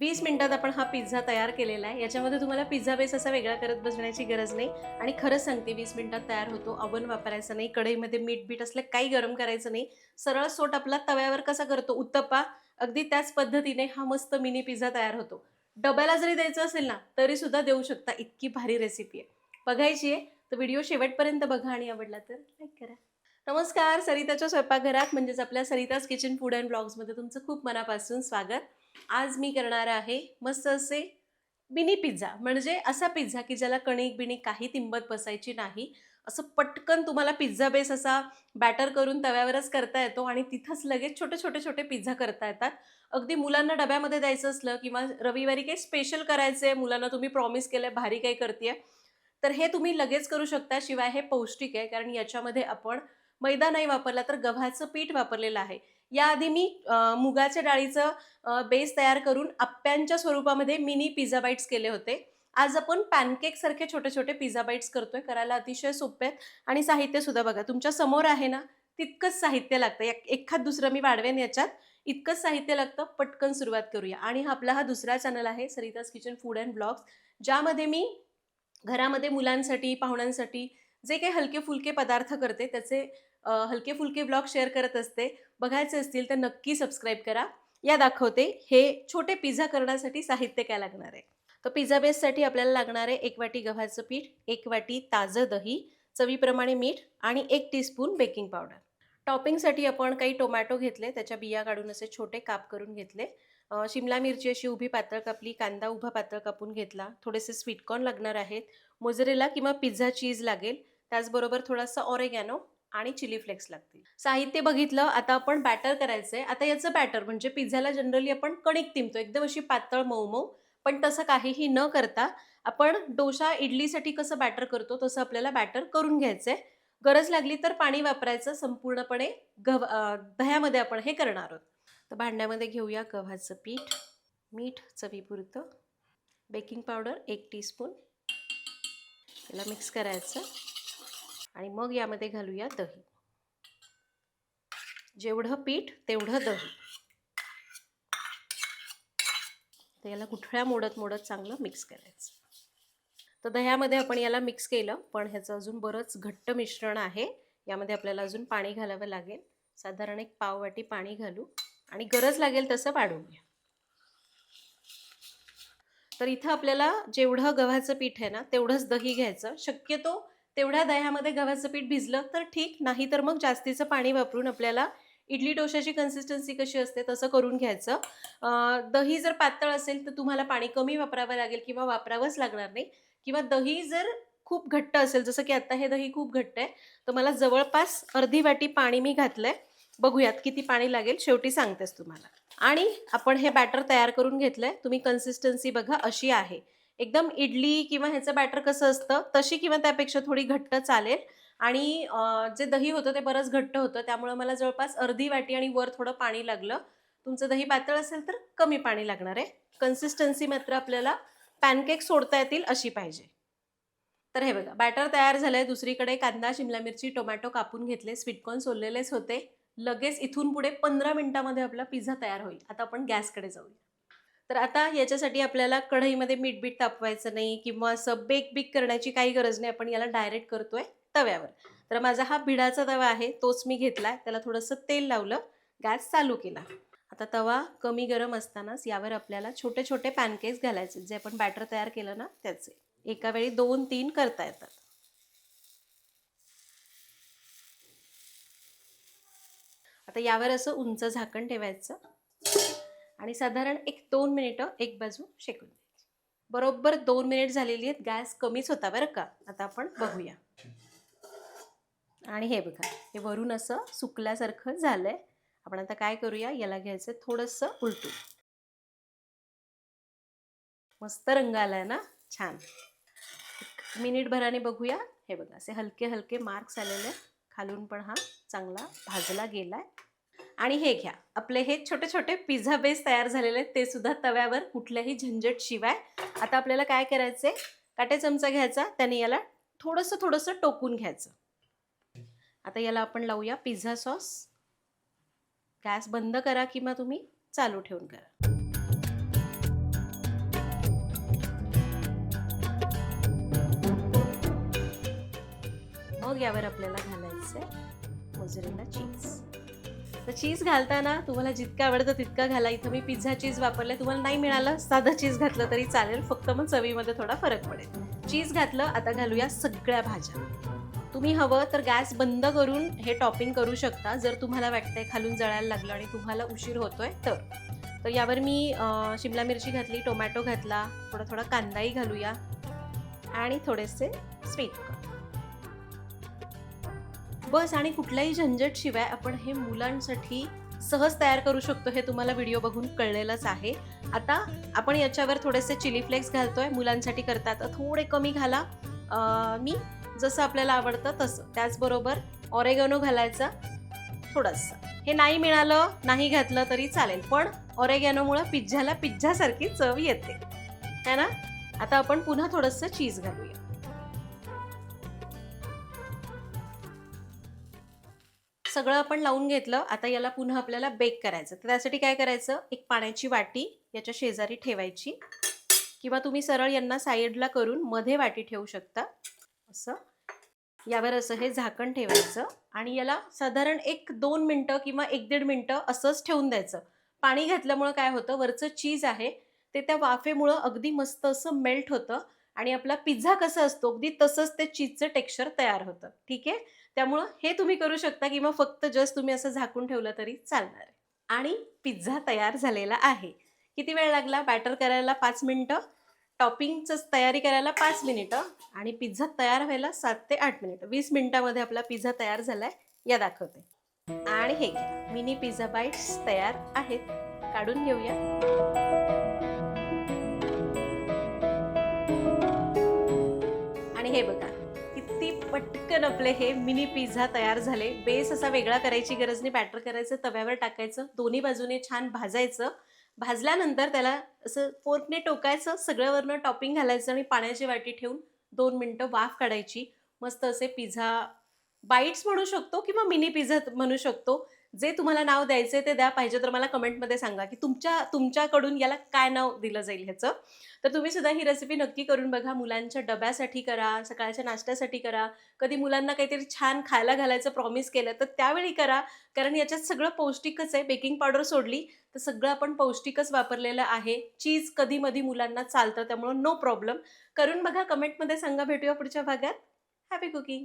वीस मिनिटात आपण हा पिझ्झा तयार केलेला आहे. याच्यामध्ये तुम्हाला पिझ्झा बेस असा वेगळा करत बसण्याची गरज नाही. आणि खरंच सांगते वीस मिनिटात तयार होतो. अवन वापरायचं नाही. कढईमध्ये मीठ बीठ असलं काही गरम करायचं नाही. सरळ सोट आपला तव्यावर कसा करतो? उत्तप्पा. अगदी त्याच पद्धतीने हा मस्त मिनी पिझ्झा तयार होतो. डब्याला जरी द्यायचं असेल ना तरी सुद्धा देऊ शकता. इतकी भारी रेसिपी आहे. बघायची आहे. तर व्हिडिओ शेवटपर्यंत बघा आणि आवडला तर लाईक करा. नमस्कार. सरिताच्या स्वयंपाकघरात म्हणजेच आपल्या सरिताज किचन फूड अँड ब्लॉग्समध्ये तुमचं खूप मनापासून स्वागत. आज मी करणार आहे मस्त असे मिनी पिझ्झा म्हणजे असा पिझ्झा की ज्याला कणिक बिणिक काही तिंबत बसायची नाही. असं पटकन तुम्हाला पिझ्झा बेस असा बॅटर करून तव्यावरच करता येतो आणि तिथंच लगेच छोटे छोटे छोटे पिझ्झा करता येतात. अगदी मुलांना डब्यामध्ये द्यायचं असलं किंवा रविवारी काही स्पेशल करायचं आहे मुलांना तुम्ही प्रॉमिस केलं आहे भारी काही करते तर हे तुम्ही लगेच करू शकता. शिवाय हे पौष्टिक आहे कारण याच्यामध्ये आपण मैदा नाही वापरला तर गव्हाचं पीठ वापरलेलं आहे. याआधी मी मुगाच्या डाळीचं बेस तयार करून आप्प्यांच्या स्वरूपामध्ये मिनी पिझ्झा बाईट्स केले होते. आज आपण पॅनकेकसारखे छोटे छोटे पिझ्झा बाईट्स करतोय. करायला अतिशय सोपे आहेत. आणि साहित्यसुद्धा बघा तुमच्यासमोर आहे ना तितकंच साहित्य लागतं. एक एखाद दुसरं मी वाढवेन याच्यात इतकंच साहित्य लागतं. पटकन सुरुवात करूया. आणि हा आपला हा दुसरा चॅनल आहे Sarita's kitchen food and blogs ज्यामध्ये मी घरामध्ये मुलांसाठी पाहुण्यांसाठी जे काही हलके फुलके पदार्थ करते त्याचे हलके फुलके ब्लॉग शेअर करत असते. बघायचे असतील तर नक्की सबस्क्राईब करा. या दाखवते हे छोटे पिझ्झा करण्यासाठी साहित्य काय लागणार आहे? तर पिझ्झा बेससाठी आपल्याला लागणार आहे एक वाटी गव्हाचं पीठ एक वाटी ताजं दही चवीप्रमाणे मीठ आणि एक टीस्पून बेकिंग पावडर. टॉपिंगसाठी आपण काही टोमॅटो घेतले त्याच्या बिया काढून असे छोटे काप करून घेतले. शिमला मिरची अशी उभी पातळ कापली कांदा उभा पातळ कापून घेतला. थोडेसे स्वीटकॉर्न लागणार आहेत. मोजरेला किंवा पिझ्झा चीज लागेल. त्याचबरोबर थोडासा ऑरेगॅनो आणि चिली फ्लेक्स लागतील. साहित्य बघितलं आता आपण बॅटर करायचं आहे आता याचं बॅटर म्हणजे पिझ्झाला जनरली आपण कणिक तिंबतो एकदम अशी पातळ मऊ मऊ पण तसं काहीही न करता आपण डोसा इडलीसाठी कसं बॅटर करतो तसं आपल्याला बॅटर करून घ्यायचं आहे गरज लागली तर पाणी वापरायचं. संपूर्णपणे गव्हा दह्यामध्ये आपण हे करणार आहोत. तर भांड्यामध्ये घेऊया गव्हाचं पीठ. मीठ चवीपुरतं. बेकिंग पावडर एक टीस्पून. याला मिक्स करायचं. आणि मग यामध्ये घालूया दही. जेवढं पीठ तेवढं दही. तर याला गुठळ्या मोडत मोडत चांगलं मिक्स करायचं. तर दह्यामध्ये आपण याला मिक्स केलं पण ह्याचं अजून बरंच घट्ट मिश्रण आहे. यामध्ये आपल्याला अजून पाणी घालावं लागेल. साधारण एक पाववाटी पाणी घालू आणि गरज लागेल तसं वाढवूया तर इथं आपल्याला जेवढं गव्हाचं पीठ आहे ना तेवढंच दही घ्यायचं. शक्यतो तेवढ्या दह्यामध्ये गव्हाचं पीठ भिजलं तर ठीक नाही तर मग जास्तीचं पाणी वापरून आपल्याला इडली डोशाची कन्सिस्टन्सी कशी असते तसं करून घ्यायचं. दही जर पातळ असेल तर तुम्हाला पाणी कमी वापरावं लागेल किंवा वापरावंच लागणार नाही. किंवा दही जर खूप घट्ट असेल जसं की आता हे दही खूप घट्ट आहे तर मला जवळपास अर्धी वाटी पाणी मी घातलंय. बघूयात किती पाणी लागेल शेवटी सांगतेस तुम्हाला. आणि आपण हे बॅटर तयार करून घेतलंय तुम्ही कन्सिस्टन्सी बघा अशी आहे. एकदम इडली किंवा ह्याचं बॅटर कसं असतं तशी किंवा त्यापेक्षा थोडी घट्ट चालेल. आणि जे दही होतं ते बरंच घट्ट होतं. त्यामुळं मला जवळपास अर्धी वाटी आणि वर थोडं पाणी लागलं. तुमचं दही पातळ असेल तर कमी पाणी लागणार आहे. कन्सिस्टन्सी मात्र आपल्याला पॅनकेक सोडता येतील अशी पाहिजे. तर हे बघा बॅटर तयार झालंय. दुसरीकडे कांदा शिमला मिरची टोमॅटो कापून घेतले. स्वीटकॉर्न सोललेलेच होते. लगेच इथून पुढे पंधरा मिनिटामध्ये आपला पिझ्झा तयार होईल. आता आपण गॅसकडे जाऊया. तर आता याच्यासाठी आपल्याला कढईमध्ये मीठ बीठ तापवायचं नाही किंवा असं बेक बीक करण्याची काही गरज नाही आपण याला डायरेक्ट करतोय तव्यावर. तर माझा हा भिडाचा तवा आहे तोच मी घेतलाय. त्याला थोडंसं तेल लावलं गॅस चालू केला. आता तवा कमी गरम असतानाच यावर आपल्याला छोटे छोटे पॅनकेक्स घालायचे जे आपण बॅटर तयार केलं ना त्याचे. एका वेळी दोन तीन करता येतात. आता यावर असं उंच झाकण ठेवायचं. आणि साधारण एक दोन मिनिटं एक बाजू शेकून द्यायची बरोबर दोन मिनिट झालेली आहेत. गॅस कमीच होता बरं का? आता आपण बघूया. आणि हे बघा हे वरून असं सुकल्यासारखं झालंय. आपण आता काय करूया? याला घ्यायचं थोडंसं उलटू मस्त रंग आलाय ना? छान. मिनिटभराने बघूया. हे बघा असे हलके हलके मार्क्स आलेले आहेत. खालून पण हा चांगला भाजला गेलाय. आणि हे घ्या. आपले हे छोटे छोटे पिझ्झा बेस तयार झालेले आहेत. ते सुद्धा तव्यावर कुठल्याही झंझट शिवाय. आता आपल्याला काय करायचं आहे काटे चमचा घ्यायचा. त्याने याला थोडंसं थोडंसं टोकून घ्यायचं. आता याला आपण लावूया पिझ्झा सॉस गॅस बंद करा किंवा तुम्ही चालू ठेवून करा. मग यावर आपल्याला घालायचं मोजरेला चीज तर चीज घालताना तुम्हाला जितकं आवडतं तितकं घाला. इथं मी पिझ्झा चीज वापरलं तुम्हाला नाही मिळालं साधं चीज घातलं तरी चालेल. फक्त मग चवीमध्ये थोडा फरक पडेल. चीज घातलं आता घालूया सगळ्या भाज्या. तुम्ही हवं तर गॅस बंद करून हे टॉपिंग करू शकता. जर तुम्हाला वाटतंय खालून जळायला लागलं आणि तुम्हाला उशीर होतोय तर. तर यावर मी शिमला मिरची घातली टोमॅटो घातला थोडा थोडा कांदाही घालूया आणि थोडेसे स्वीट बस आणि कुठल्याही झंझट शिवाय आपण हे मुलांसाठी सहज तयार करू शकतो हे तुम्हाला व्हिडिओ बघून कळलेलंच आहे. आता आपण याच्यावर थोडेसे चिली फ्लेक्स घालतोय मुलांसाठी करतात. तर थोडे कमी घाला. मी जसं आपल्याला आवडतं तसं. त्याचबरोबर ऑरेगॅनो घालायचा थोडंसं. हे नाही मिळालं नाही घातलं तरी चालेल. पण ऑरेगॅनोमुळं पिझ्झाला पिझ्झासारखी चव येते. है ना? आता आपण पुन्हा थोडंसं चीज घालूया. सगळं आपण लावून घेतलं आता याला पुन्हा आपल्याला बेक करायचं. तर त्यासाठी काय करायचं? एक पाण्याची वाटी याच्या शेजारी ठेवायची. किंवा तुम्ही सरळ यांना साईडला करून मध्ये वाटी ठेवू शकता. असं. यावर असं हे झाकण ठेवायचं. आणि याला साधारण एक दोन मिनटं किंवा एक दीड मिनटं असंच ठेवून द्यायचं. पाणी घातल्यामुळं काय होतं? वरचं चीज आहे ते त्या वाफेमुळं अगदी मस्त असं मेल्ट होतं. आणि आपला पिझ्झा कसा असतो? अगदी तसंच ते चीजचं टेक्स्चर तयार होतं. ठीक आहे? त्यामुळं हे तुम्ही करू शकता किंवा फक्त जस्ट तुम्ही असं झाकून ठेवलं तरी चालणार. आहे आणि पिझ्झा तयार झालेला आहे. किती वेळ लागला? बॅटर करायला पाच मिनटं टॉपिंगचं तयारी करायला पाच मिनिटं आणि पिझ्झा तयार व्हायला सात ते आठ मिनिटं. वीस मिनिटामध्ये आपला पिझ्झा तयार झालाय. या दाखवते. आणि हे घ्या. मिनी पिझ्झा बाईट्स तयार आहेत. काढून घेऊया. आणि हे बघा. पटकन आपले हे मिनी पिझ्झा तयार झाले. बेस असा वेगळा करायची गरज नाही. बॅटर करायचं तव्यावर टाकायचं दोन्ही बाजूने छान भाजायचं. भाजल्यानंतर त्याला असं फोर्कने टोकायचं सगळ्यावरनं टॉपिंग घालायचं आणि पाण्याची वाटी ठेवून दोन मिनटं वाफ काढायची. मस्त असे पिझ्झा बाईट्स म्हणू शकतो किंवा मिनी पिझ्झा म्हणू शकतो. जे तुम्हाला नाव द्यायचे ते द्या. पाहिजे तर मला कमेंटमध्ये सांगा की तुमच्या तुमच्याकडून याला काय नाव दिलं जाईल ह्याचं. तर तुम्ही सुद्धा ही रेसिपी नक्की करून बघा. मुलांच्या डब्यासाठी करा सकाळच्या नाश्त्यासाठी करा. कधी मुलांना काहीतरी छान खायला घालायचं प्रॉमिस केलं तर त्यावेळी करा. कारण याच्यात सगळं पौष्टिकच आहे. बेकिंग पावडर सोडली तर सगळं आपण पौष्टिकच वापरलेलं आहे. चीज कधी मधी मुलांना चालतं त्यामुळं नो प्रॉब्लेम करून बघा. कमेंटमध्ये सांगा. भेटूया पुढच्या भागात. Happy cooking